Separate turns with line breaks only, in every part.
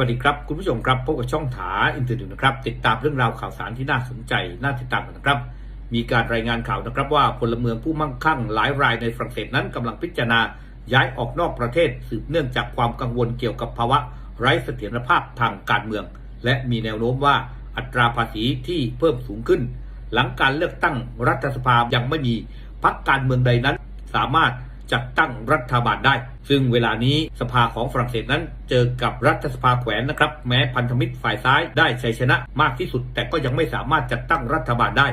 วัสดีครับ คุณผู้ชมครับพบกับช่องถาอินเทอร์เน็ตนะครับ ติดตามเรื่องราวข่าวสารที่น่าสนใจ น่าติดตามกันนะครับ มีการรายงานข่าวนะครับว่าพลเมืองผู้มั่งคั่งหลายรายในฝรั่งเศสนั้นกำลังพิจารณาย้ายออกนอกประเทศสืบเนื่องจากความกังวลเกี่ยวกับภาวะไร้เสถียรภาพทางการเมือง และมีแนวโน้มว่าอัตราภาษีที่เพิ่มสูงขึ้น หลังการเลือกตั้งรัฐสภายังไม่มีพรรคการเมืองใดนั้น สามารถ จัดตั้งรัฐบาลได้ ซึ่งเวลานี้สภาของฝรั่งเศสนั้น เจอกับรัฐสภาแขวนนะครับ แม้พันธมิตรฝ่ายซ้ายได้ชัยชนะมากที่สุด แต่ก็ยังไม่สามารถจัดตั้งรัฐบาลได้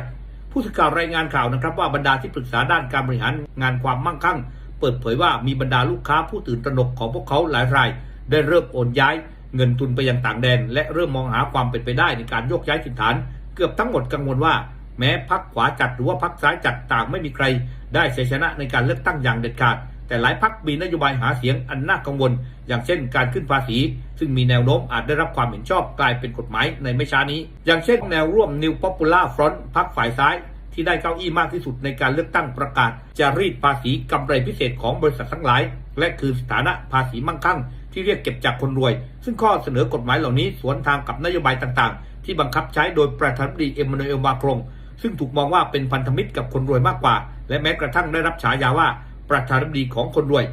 ผู้สื่อข่าวรายงานข่าวนะครับ ว่าบรรดาที่ปรึกษาด้านการบริหารงานความมั่งคั่ง เปิดเผยว่ามีบรรดาลูกค้าผู้ตื่นตระหนกของพวกเขาหลายราย ได้เริ่มโอนย้าย เงินทุนไปยังต่างแดน และเริ่มมองหาความเป็นไปได้ในการโยกย้ายถิ่นฐาน เกือบทั้งหมดกังวลว่า แม้พักขวาจัดหรือว่าพักซ้ายจัดต่างไม่มีใคร ได้ชัยชนะในการเลือกตั้งอย่างเด็ดขาด แต่หลายพักมีนโยบายหาเสียงอันน่ากังวล อย่างเช่นการขึ้นภาษี ซึ่งมีแนวโน้มอาจได้รับความเห็นชอบกลายเป็นกฎหมายในไม่ช้านี้ อย่างเช่นแนวร่วม New Popular Front พักฝ่ายซ้ายที่ได้เก้าอี้มากที่สุดในการเลือกตั้งประกาศ จะรีดภาษีกำไรพิเศษของบริษัททั้งหลาย และคือสถานะภาษีมั่งคั่ง ที่เรียกเก็บจากคนรวย ซึ่งข้อเสนอกฎหมายเหล่านี้สวนทางกับนโยบายต่างๆ ที่บังคับใช้โดยประธานาธิบดีเอ็มมานูเอลมาครง ซึ่งถูกมองว่าเป็นพันธมิตรกับคนรวยมากกว่า และแม้กระทั่งได้รับฉายาว่าประธานาธิบดีของคนรวย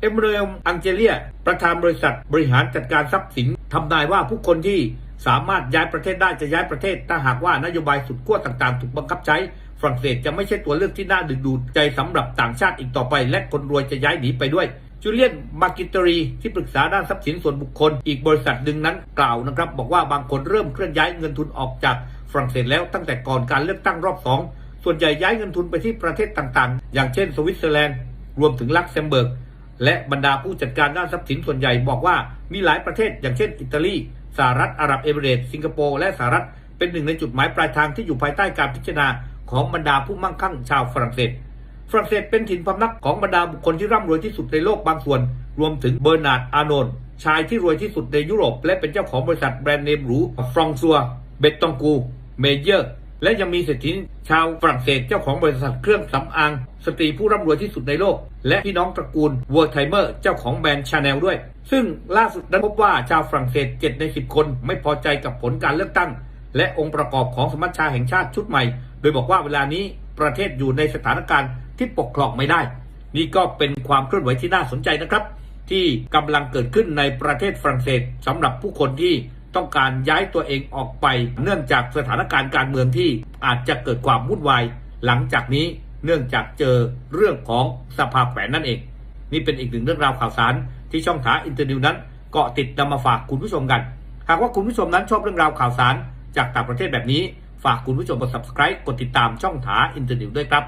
เอมมานูเอลอังเจเลีย ประธานบริษัทบริหารจัดการทรัพย์สินทำนายว่าผู้คนที่สามารถย้ายประเทศได้จะย้ายประเทศ ถ้าหากว่านโยบายสุดขั้วต่างๆ ถูกบังคับใช้ ฝรั่งเศสจะไม่ใช่ตัวเลือกที่น่าดึงดูดใจสำหรับต่างชาติอีกต่อไป และคนรวยจะย้ายหนีไปด้วย จูเลียนมากิตรีที่ปรึกษาด้านทรัพย์สินส่วนบุคคล อีกบริษัทหนึ่งนั้นกล่าวนะครับ บอกว่าบางคนเริ่มเคลื่อนย้ายเงินทุนออกจากฝรั่งเศสแล้วตั้งแต่ก่อนการเลือกตั้งรอบสองส่วนใหญ่ย้ายเงินทุนไปที่ประเทศต่างๆ อย่างเช่น สวิตเซอร์แลนด์ รวมถึงลักเซมเบิร์ก และบรรดาผู้จัดการด้านทรัพย์สินส่วนใหญ่บอกว่ามีหลายประเทศ อย่างเช่น อิตาลีสหรัฐอาหรับเอมิเรตส์สิงคโปร์และสหรัฐเป็นหนึ่งในจุดหมายปลายทางที่อยู่ภายใต้การพิจารณาของบรรดาผู้มั่งคั่งชาวฝรั่งเศส ฝรั่งเศสเป็นถิ่นพำนักของบรรดาบุคคลที่ร่ำรวยที่สุดในโลกบางส่วน รวมถึงเบอร์นาร์ด อาโนนชายที่รวยที่สุดในยุโรป และเป็นเจ้าของบริษัทแบรนด์เนมหรูฟรองซัว เบตตองกู เมเยอร์ และยังมีเศรษฐีชาวฝรั่งเศสเจ้าของบริษัทเครื่องสำอาง สตรีผู้ร่ำรวยที่สุดในโลก และพี่น้องตระกูลวัวไทเมอร์เจ้าของแบรนด์ชาแนลด้วย ซึ่งล่าสุดนั้นพบว่าชาวฝรั่งเศส7ใน10 คนไม่พอใจกับผลการเลือกตั้ง และองค์ประกอบของสมัชชาแห่งชาติชุดใหม่ โดยบอกว่าเวลานี้ประเทศอยู่ในสถานการณ์ ที่ปกครองไม่ได้ นี่ก็เป็นความเคลื่อนไหวที่น่าสนใจนะครับ ที่กำลังเกิดขึ้นในประเทศฝรั่งเศสสำหรับผู้คนที่ต้องการย้ายตัวเองออกไป เนื่องจากสถานการณ์การเมืองที่อาจจะเกิดความวุ่นวาย หลังจากนี้เนื่องจากเจอเรื่องของสภาแขวนนั่นเอง นี่เป็นอีกหนึ่งเรื่องราวข่าวสารที่ช่องถาอินเตอร์นิวนั้นเกาะติดนำมาฝากคุณผู้ชมกัน หากว่าคุณผู้ชมนั้นชอบเรื่องราวข่าวสารจากต่างประเทศแบบนี้ ฝากคุณผู้ชมกด subscribe กดติดตามช่องถาอินเตอร์นิวด้วยครับ